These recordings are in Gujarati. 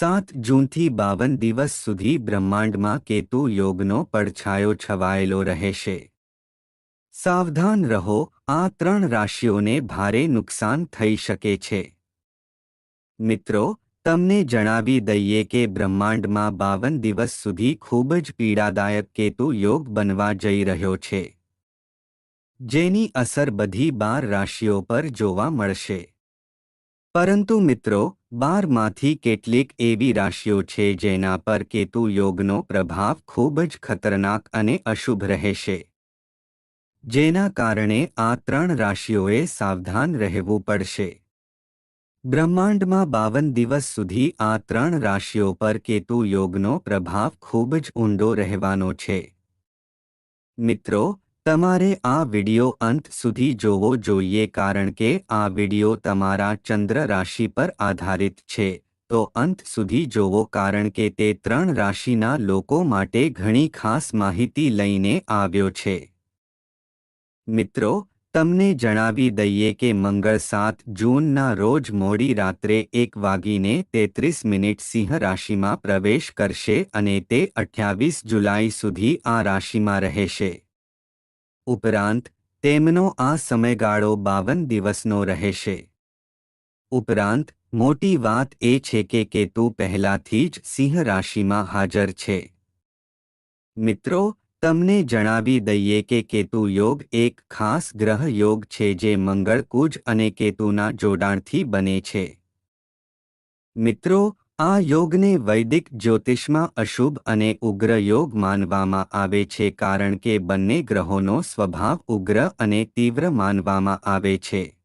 સાત જૂનથી બાવન દિવસ સુધી બ્રહ્માંડમાં કેતુ યોગનો પડછાયો છવાયેલો રહેશે. સાવધાન રહો, આ ત્રણ રાશિઓને ભારે નુકસાન થઈ શકે છે. મિત્રો, તમને જણાવી દઈએ કે બ્રહ્માંડમાં બાવન દિવસ સુધી ખૂબ જ પીડાદાયક કેતુ યોગ બનવા જઈ રહ્યો છે. જેની અસર બધી બાર રાશિઓ પર જોવા મળશે. પરંતુ મિત્રો, બારમાંથી કેટલીક એવી રાશિઓ છે જેના પર કેતુ યોગનો પ્રભાવ ખૂબ જ ખતરનાક અને અશુભ રહેશે. જેના કારણે આ ત્રણ રાશિઓએ સાવધાન રહેવું પડશે. બ્રહ્માંડમાં બાવન દિવસ સુધી આ ત્રણ રાશિઓ પર કેતુ યોગનો પ્રભાવ ખૂબ જ ઊંડો રહેવાનો છે. મિત્રો તમારે આ વિડિયો અંત સુધી જોવો જોઈએ કારણ કે આ વિડિયો તમારા ચંદ્ર રાશિ પર આધારિત છે. તો અંત સુધી જોવો કારણ કે તે ત્રણ રાશિના લોકો માટે ઘણી ખાસ માહિતી લઈને આવ્યો છે. મિત્રો, તમને જણાવી દઈએ કે મંગળ સાત જૂનના રોજ મોડી રાત્રે એક વાગીને તેત્રીસ મિનિટ સિંહ રાશિમાં પ્રવેશ કરશે અને તે અઠ્યાવીસ જુલાઈ સુધી આ રાશિમાં રહેશે. ઉપરાંત, તેમનો આ સમયગાળો બાવન દિવસનો રહેશે. ઉપરાંત, મોટી વાત એ છે કે કેતુ પહેલાથી જ સિંહ રાશિમાં હાજર છે. મિત્રો, તમને જણાવી દઈએ કે કેતુ યોગ એક ખાસ ગ્રહ યોગ છે જે મંગળકુજ અને કેતુના જોડાણથી બને છે. મિત્રો આ યોગને વૈદિક જ્યોતિષમાં અશુભ અને ઉગ્ર યોગ માનવામાં આવે છે કારણ કે બંને ગ્રહોનો સ્વભાવ ઉગ્ર અને તીવ્ર માનવામાં આવે છે.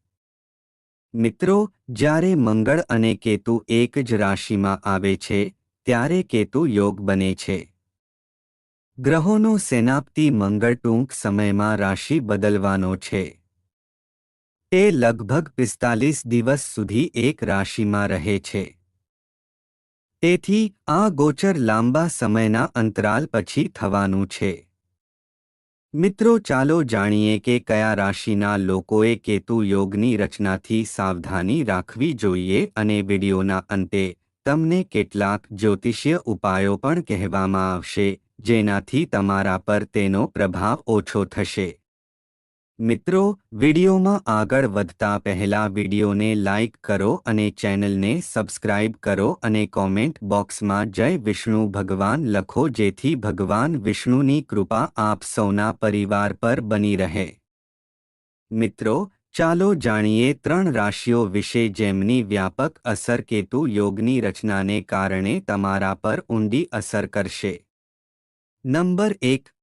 મિત્રો, જ્યારે મંગળ અને કેતુ એક જ રાશિમાં આવે છે, ત્યારે કેતુ યોગ બને છે. ગ્રહોનો સેનાપતિ મંગળ ટૂંક સમયમાં રાશિ બદલવાનો છે. તે લગભગ પિસ્તાલીસ દિવસ સુધી એક રાશિમાં રહે છે. તેથી આ ગોચર લાંબા સમયના અંતરાલ પછી થવાનું છે. મિત્રો ચાલો જાણીએ કે કયા રાશિના લોકોએ કેતુ યોગની રચનાથી સાવધાની રાખવી જોઈએ અને વિડીયોના અંતે તમને કેટલાક જ્યોતિષીય ઉપાયો પણ કહેવામાં આવશે, જેનાથી તમારા પર તેનો પ્રભાવ ઓછો થશે. મિત્રો, વિડિયોમાં આગળ વધતા પહેલા વિડિયોને લાઇક કરો અને ચેનલને સબસ્ક્રાઇબ કરો અને કોમેન્ટ બોક્સમાં જય વિષ્ણુ ભગવાન લખો જેથી ભગવાન વિષ્ણુની કૃપા આપ સૌના પરિવાર પર બની રહે. મિત્રો, ચાલો જાણીએ ત્રણ રાશિઓ વિશે જેમની વ્યાપક અસર કેતુ યોગની રચનાને કારણે તમારા પર ઊંડી અસર કરશે. નંબર એક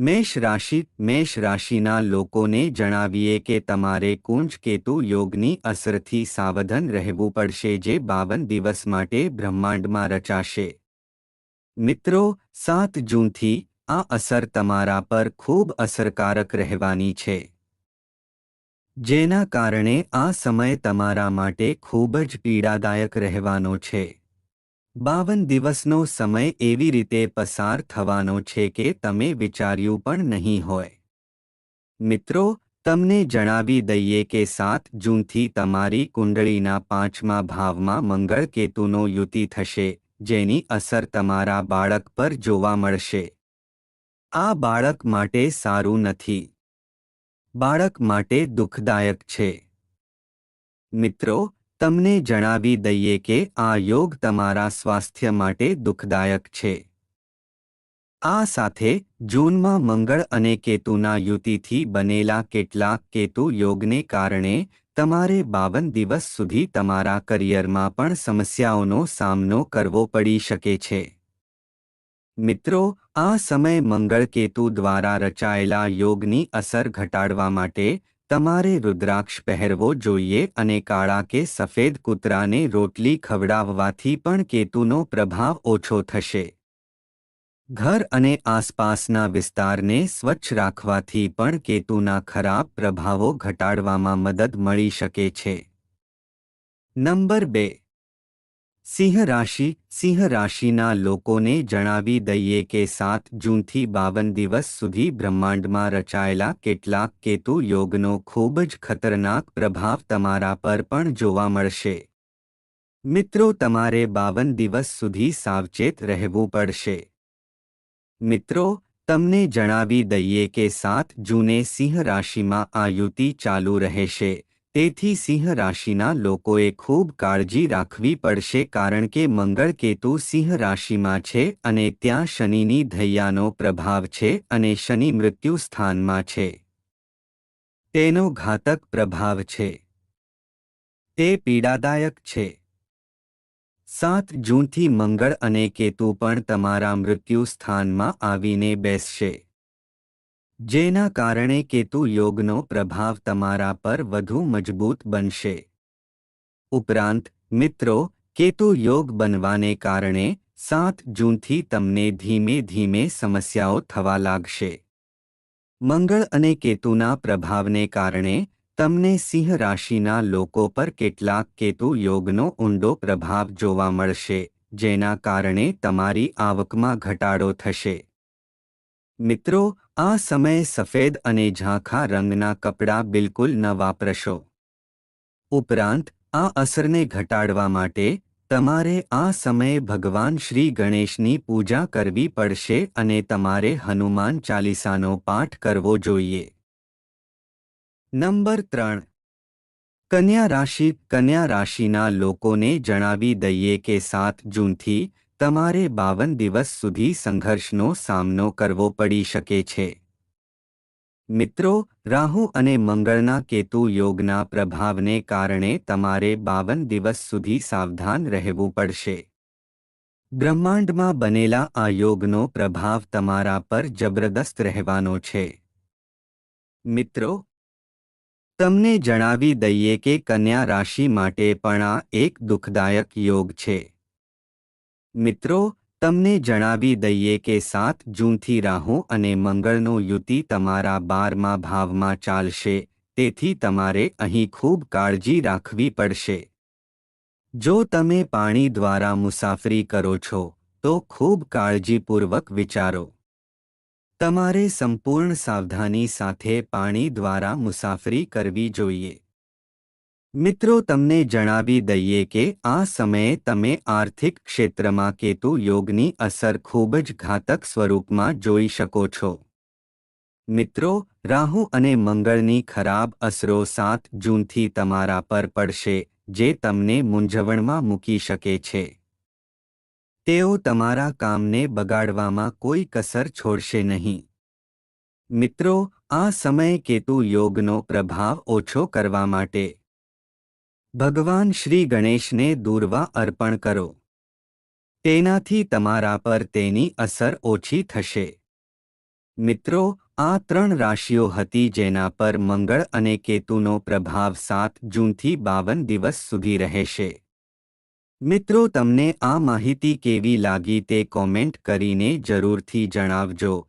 મેષ રાશિ, મેષ રાશિના લોકોને જણાવીએ કે તમારે કુંજ કેતુ યોગની અસરથી સાવધાન રહેવું પડશે જે બાવન દિવસ માટે બ્રહ્માંડમાં રચાશે. મિત્રો, સાત જૂનથી આ અસર તમારા પર ખૂબ અસરકારક રહેવાની છે. જેના કારણે આ સમય તમારા માટે ખૂબ જ પીડાદાયક રહેવાનો છે. બાવન દિવસનો સમય એવી રીતે પસાર થવાનો છે કે તમે વિચાર્યું પણ નહીં હોય. મિત્રો, તમને જણાવી દઈએ કે સાત જૂનથી તમારી કુંડળીના પાંચમા ભાવમાં મંગળ કેતુનો યુતિ થશે, જેની અસર તમારા બાળક પર જોવા મળશે. આ બાળક માટે સારું નથી. બાળક માટે દુઃખદાયક છે. મિત્રો તમને જણાવી દઈએ કે આ યોગ તમારા સ્વાસ્થ્ય માટે દુઃખદાયક છે. આ સાથે, જૂનમાં મંગળ અને કેતુના યુતિથી બનેલા કેટલાક કેતુ યોગને કારણે, તમારે બાવન દિવસ સુધી તમારા કરિયરમાં પણ સમસ્યાઓનો સામનો કરવો પડી શકે છે. મિત્રો, આ સમય મંગળ કેતુ દ્વારા રચાયેલા યોગની અસર ઘટાડવા માટે તમારે રુદ્રાક્ષ પહેરવો જોઈએ અને કાળા કે સફેદ કૂતરાને રોટલી ખવડાવવાથી પણ કેતુનો પ્રભાવ ઓછો થશે. ઘર અને આસપાસના વિસ્તારને સ્વચ્છ રાખવાથી પણ કેતુના ખરાબ પ્રભાવો ઘટાડવામાં મદદ મળી શકે છે. નંબર બે. સિંહ રાશિ, સિંહ રાશિના લોકોને જણાવી દઈએ કે સાત જૂનથી બાવન દિવસ સુધી બ્રહ્માંડમાં રચાયેલા કેટલાક કેતુ યોગનો ખૂબ જ ખતરનાક પ્રભાવ તમારા પર પણ જોવા મળશે. મિત્રો, તમારે બાવન દિવસ સુધી સાવચેત રહેવું પડશે. મિત્રો, તમને જણાવી દઈએ કે સાત જૂને સિંહ રાશિમાં આ યુતિ ચાલુ રહેશે. તેથી સિંહ રાશિના લોકોએ ખૂબ કાળજી રાખવી પડશે કારણ કે મંગળ કેતુ સિંહ રાશિમાં છે અને ત્યાં શનિની ધૈયાનો પ્રભાવ છે અને શનિ મૃત્યુ સ્થાનમાં છે. તેનો ઘાતક પ્રભાવ છે. તે પીડાદાયક છે. સાત જૂનથી મંગળ અને કેતુ પણ તમારા મૃત્યુ સ્થાનમાં આવીને બેસશે. જેના કારણે કેતુ યોગનો પ્રભાવ તમારા પર વધુ મજબૂત બનશે. ઉપરાંત, મિત્રો, કેતુ યોગ બનવાને કારણે સાત જૂનથી તમને ધીમે ધીમે સમસ્યાઓ થવા લાગશે. મંગળ અને કેતુના પ્રભાવને કારણે તમને સિંહ રાશિના લોકો પર કેટલાક કેતુ યોગનો ઊંડો પ્રભાવ જોવા મળશે, જેના કારણે તમારી આવકમાં ઘટાડો થશે. મિત્રો, આ સમયે સફેદ અને ઝાંખા રંગના કપડાં બિલકુલ ન વાપરશો. ઉપરાંત, આ અસરને ઘટાડવા માટે, તમારે આ સમયે ભગવાન શ્રી ગણેશની પૂજા કરવી પડશે અને તમારે હનુમાન ચાલીસાનો પાઠ કરવો જોઈએ. નંબર ત્રણ. કન્યા રાશિ, કન્યા રાશિના લોકોને જણાવી દઈએ કે સાત જૂનથી તમારે બાવન દિવસ સુધી સંઘર્ષનો સામનો કરવો પડી શકે છે. મિત્રો, રાહુ અને મંગળના કેતુ યોગના પ્રભાવને કારણે તમારે બાવન દિવસ સુધી સાવધાન રહેવું પડશે. બ્રહ્માંડમાં બનેલા આ યોગનો પ્રભાવ તમારા પર જબરદસ્ત રહેવાનો છે. મિત્રો, તમને જણાવી દઈએ કે કન્યા રાશિ માટે પણ આ એક દુઃખદાયક યોગ છે. મિત્રો, તમને જણાવી દઈએ કે સાત જૂનથી રાહુ અને મંગળનો યુતિ તમારા બારમા ભાવમાં ચાલશે, તેથી તમારે અહીં ખૂબ કાળજી રાખવી પડશે. જો તમે પાણી દ્વારા મુસાફરી કરો છો, તો ખૂબ કાળજીપૂર્વક વિચારો. તમારે સંપૂર્ણ સાવધાની સાથે પાણી દ્વારા મુસાફરી કરવી જોઈએ. મિત્રો, તમને જણાવી દઈએ કે આ સમયે તમે આર્થિક ક્ષેત્રમાં કેતુ યોગની અસર ખૂબ જ ઘાતક સ્વરૂપમાં જોઈ શકો છો. મિત્રો, રાહુ અને મંગળની ખરાબ અસરો સાત જૂનથી તમારા પર પડશે, જે તમને મૂંઝવણમાં મૂકી શકે છે. તેઓ તમારા કામને બગાડવામાં કોઈ કસર છોડશે નહીં. મિત્રો, આ સમયે કેતુ યોગનો પ્રભાવ ઓછો કરવા માટે ભગવાન શ્રી ગણેશને દૂરવા અર્પણ કરો. તેનાથી તમારા પર તેની અસર ઓછી થશે. મિત્રો, આ ત્રણ રાશિઓ હતી જેના પર મંગળ અને કેતુનો પ્રભાવ સાત જૂનથી બાવન દિવસ સુધી રહેશે. મિત્રો, તમને આ માહિતી કેવી લાગી તે કોમેન્ટ કરીને જરૂરથી જણાવજો.